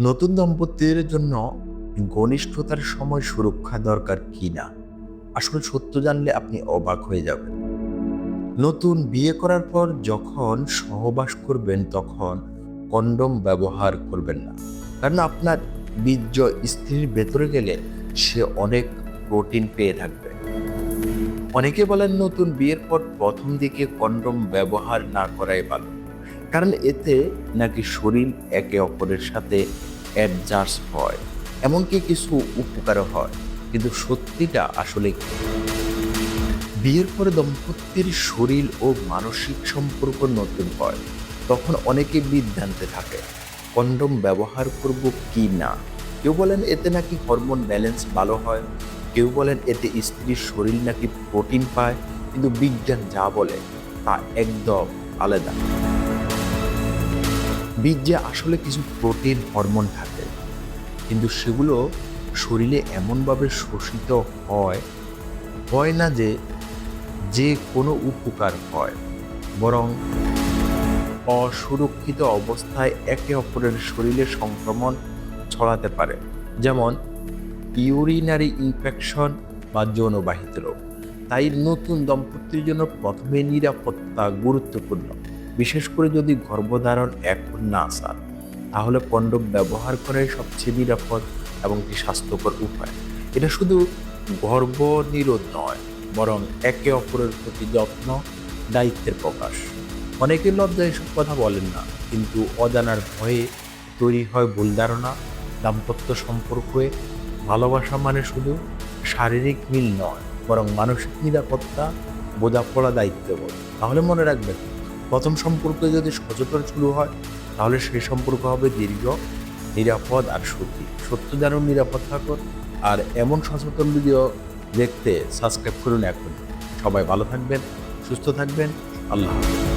নতুন দম্পতির জন্য ঘনিষ্ঠতার সময় সুরক্ষা দরকার কি না? আসলে সত্য জানলে আপনি অবাক হয়ে যাবেন। নতুন বিয়ে করার পর যখন সহবাস করবেন, তখন কন্ডম ব্যবহার করবেন না। কারণ আপনার বীর্য স্ত্রীর ভেতরে গেলে সে অনেক প্রোটিন পেয়ে থাকবে। অনেকে বলেন নতুন বিয়ের পর প্রথম দিকে কন্ডম ব্যবহার না করাই ভালো। কারণ এতে নাকি শরীর একে অপরের সাথে অ্যাডজাস্ট হয়, এমনকি কিছু উপকারও হয়। কিন্তু সত্যিটা আসলে বিয়ের পরে দম্পতির শরীর ও মানসিক সম্পর্ক নতুন হয়, তখন অনেকে বিভ্রান্তে থাকে, কন্ডম ব্যবহার করব কি না? কেউ বলেন এতে নাকি হরমোন ব্যালেন্স ভালো হয়, কেউ বলেন এতে স্ত্রীর শরীর নাকি প্রোটিন পায়, কিন্তু বিজ্ঞান যা বলে তা একদম আলাদা। বীর্যে আসলে কিছু প্রোটিন, হরমোন থাকে, কিন্তু সেগুলো শরীরে এমনভাবে শোষিত হয় হয় না যে যে কোনো উপকার হয়, বরং অসুরক্ষিত অবস্থায় একে অপরের শরীরে সংক্রমণ ছড়াতে পারে, যেমন ইউরিনারি ইনফেকশন বা যৌনবাহিত রোগ। তাই নতুন দম্পতির জন্য প্রথমে নিরাপত্তা গুরুত্বপূর্ণ। বিশেষ করে যদি গর্ভধারণ এখন না চান তাহলে কন্ডম ব্যবহার করাই সবচেয়ে নিরাপদ এবং কি স্বাস্থ্যকর উপায়। এটা শুধু গর্ব নিরোধ নয়, বরং একে অপরের প্রতি যত্ন, দায়িত্বের প্রকাশ। অনেকে লজ্জায় এসব কথা বলেন না, কিন্তু অজানার ভয়ে তৈরি হয় ভুল ধারণা, দাম্পত্য সম্পর্কে ভালোবাসা মানে শুধু শারীরিক মিল নয়, বরং মানসিক নিরাপত্তা, বোঝাপড়া দায়িত্ববোধ। তাহলে মনে রাখবেন প্রথম সম্পর্ক যদি সচেতন শুরু হয়, তাহলে সেই সম্পর্ক হবে দীর্ঘ, নিরাপদ আর সত্যি। সত্য যেন নিরাপদ থাকুন আর এমন সচেতন ভিডিও দেখতে সাবস্ক্রাইব করুন এখন। সবাই ভালো থাকবেন, সুস্থ থাকবেন। আল্লাহ হাফেজ।